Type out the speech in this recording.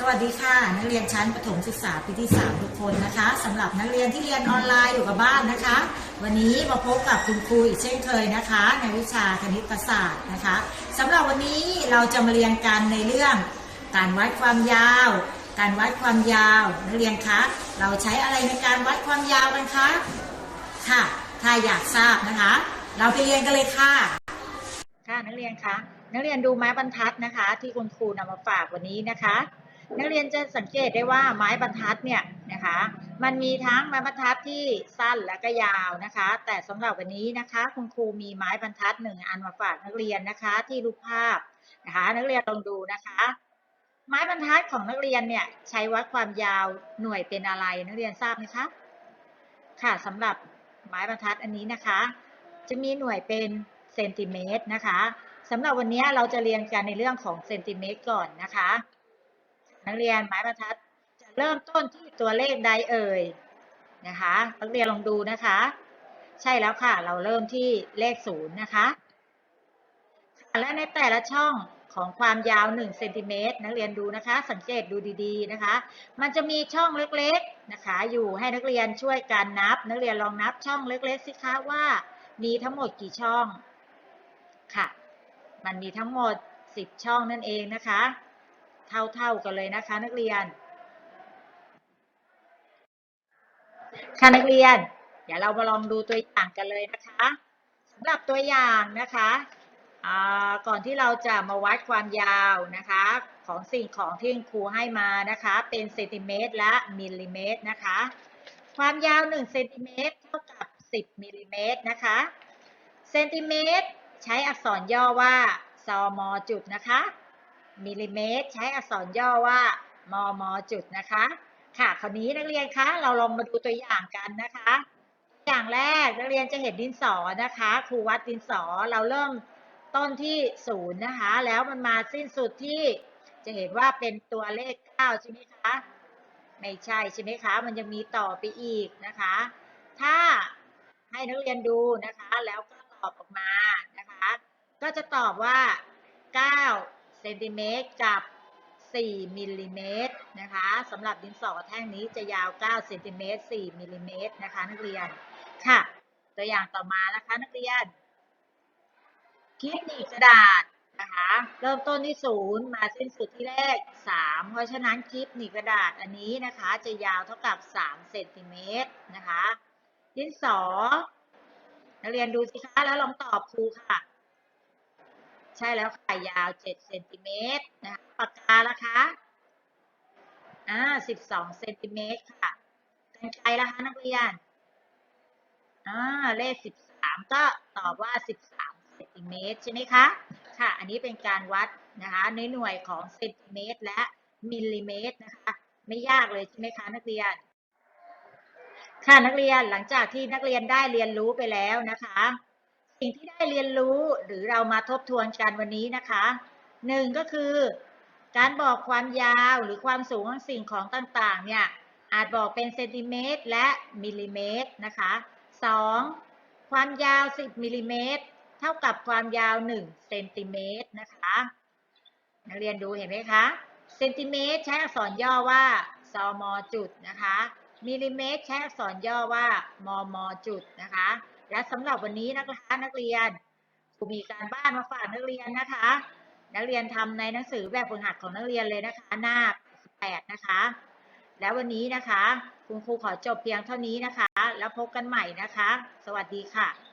สวัสดีค่ะ นักเรียนชั้นประถมศึกษาปีที่ 3 ทุกคนนะคะสำหรับนักเรียนที่เรียนออนไลน์อยู่กับบ้านนะคะ วันนี้มาพบกับคุณครูอีกเช่นเคยนะคะ ในวิชาคณิตศาสตร์นะคะสำหรับวันนี้เราจะมาเรียนกันในเรื่อง การวัดความยาว การวัดความยาว นักเรียนคะเราใช้อะไรในการวัดความยาวกันคะค่ะ ถ้าอยากทราบนะคะ เราไปเรียนกันเลยค่ะ ค่ะนักเรียนคะนักเรียนดูไม้บรรทัดนะคะ ที่คุณครูนำมาฝากวันนี้นะคะ นักเรียนจะสังเกตได้ว่าไม้บรรทัดเนี่ยนะคะ มันมีทั้งไม้บรรทัดที่สั้นและก็ยาวนะคะ แต่สำหรับวันนี้นะคะ คุณครูมีไม้บรรทัดหนึ่งอันมาฝากนักเรียนนะคะ ที่รูปภาพนะคะ นักเรียนลองดูนะคะ ไม้บรรทัดของนักเรียนเนี่ยใช้วัดความยาวหน่วยเป็นอะไรนักเรียนทราบไหมคะค่ะสำหรับไม้บรรทัดอันนี้นะคะ จะมีหน่วยเป็นเซนติเมตรนะคะสำหรับวันนี้เราจะเรียนกันในเรื่องของเซนติเมตรก่อนนะคะ นักเรียนไม้บรรทัดจะเริ่มต้นที่ตัวเลขใดเอ่ยนะคะนักเรียนลองดูนะคะ ใช่แล้วค่ะ เราเริ่มที่เลขศูนย์นะคะและในแต่ละช่องของความยาว1เซนติเมตรนักเรียนดูนะคะ สังเกตดูดีๆนะคะ มันจะมีช่องเล็กๆนะคะ อยู่ให้นักเรียนช่วยกันนับ นักเรียนลองนับช่องเล็กๆสิคะว่ามีทั้งหมดกี่ช่องค่ะ มันมีทั้งหมด 10 ช่องนั่นเองนะคะ เท่าๆกันเลยนะคะ นักเรียน ค่ะนักเรียน เดี๋ยวเรามาลองดูตัวอย่างกันเลยนะคะสำหรับตัวอย่างนะคะก่อนที่เราจะมาวัดความยาวนะคะ ของสิ่งของที่ครูให้มานะคะ เป็นเซนติเมตรและมิลลิเมตรนะคะ ความยาว1เซนติเมตรเท่ากับ 10มิลลิเมตรนะคะเซนติเมตรใช้อักษรย่อว่าซมจุดนะคะ มิลลิเมตร ใช้อักษรย่อว่ามมจุดนะคะ ค่ะ คราวนี้นักเรียนคะ เราลองมาดูตัวอย่างกันนะคะ อย่างแรกนักเรียนจะเห็นดินสอนะคะ ครูวัดดินสอ เราเริ่มต้นที่ศูนย์นะคะ แล้วมันมาสิ้นสุดที่ จะเห็นว่าเป็นตัวเลขเก้าใช่ไหมคะ ไม่ใช่ใช่ไหมคะ มันยังมีต่อไปอีกนะคะ ถ้าให้นักเรียนดูนะคะ แล้วก็ตอบออกมานะคะ ก็จะตอบว่า 9 ซนติเมตรกับ 4มิลลิเมตรนะคะสำหรับดินสอแท่งนี้จะยาว 9 เซนติเมตร 4มิลลิเมตรนะคะนักเรียน ค่ะ ตัวอย่างต่อมานะคะนักเรียนคลิปหนีบกระดาษนะคะเริ่มต้นที่0มาสิ้นสุดที่เลข 3 เพราะฉะนั้นคลิปหนีบกระดาษอันนี้นะคะจะยาวเท่ากับ 3 เซนติเมตรนะคะดินสอนักเรียนดูสิคะแล้วลองตอบครูค่ะ ใช่แล้วค่ะยาว7เซนติเมตรนะคะปากกาละคะอ่า12เซนติเมตรค่ะกันไกลละคะนักเรียนอ่าเลข 13 ก็ตอบว่า 13เซนติเมตรใช่ไหมคะค่ะ อันนี้เป็นการวัดนะคะในหน่วยของเซนติเมตรและมิลลิเมตรนะคะไม่ยากเลยใช่ไหมคะนักเรียน ค่ะนักเรียนหลังจากที่นักเรียนได้เรียนรู้ไปแล้วนะคะ สิ่งที่ได้เรียนรู้หรือเรามาทบทวนกันวันนี้นะคะหนึ่งก็คือ การบอกความยาวหรือความสูงของสิ่งของต่างๆ เนี่ยอาจบอกเป็นเซนติเมตรและมิลลิเมตรนะคะสองความยาว 10มิลลิเมตรเท่ากับความยาว 1 เซนติเมตรนะคะนักเรียนดูเห็นไหมคะเซนติเมตรใช้อักษรย่อว่าซมจุดนะคะมิลลิเมตรใช้อักษรย่อว่ามมจุดนะคะ และสำหรับวันนี้นะคะนักเรียนครูมีการบ้านมาฝากนักเรียนนะคะ นักเรียนทำในหนังสือแบบฝึกหัดของนักเรียนเลยนะคะ หน้า 8 นะคะ แล้ววันนี้นะคะ คุณครูขอจบเพียงเท่านี้นะคะ แล้วพบกันใหม่นะคะ สวัสดีค่ะ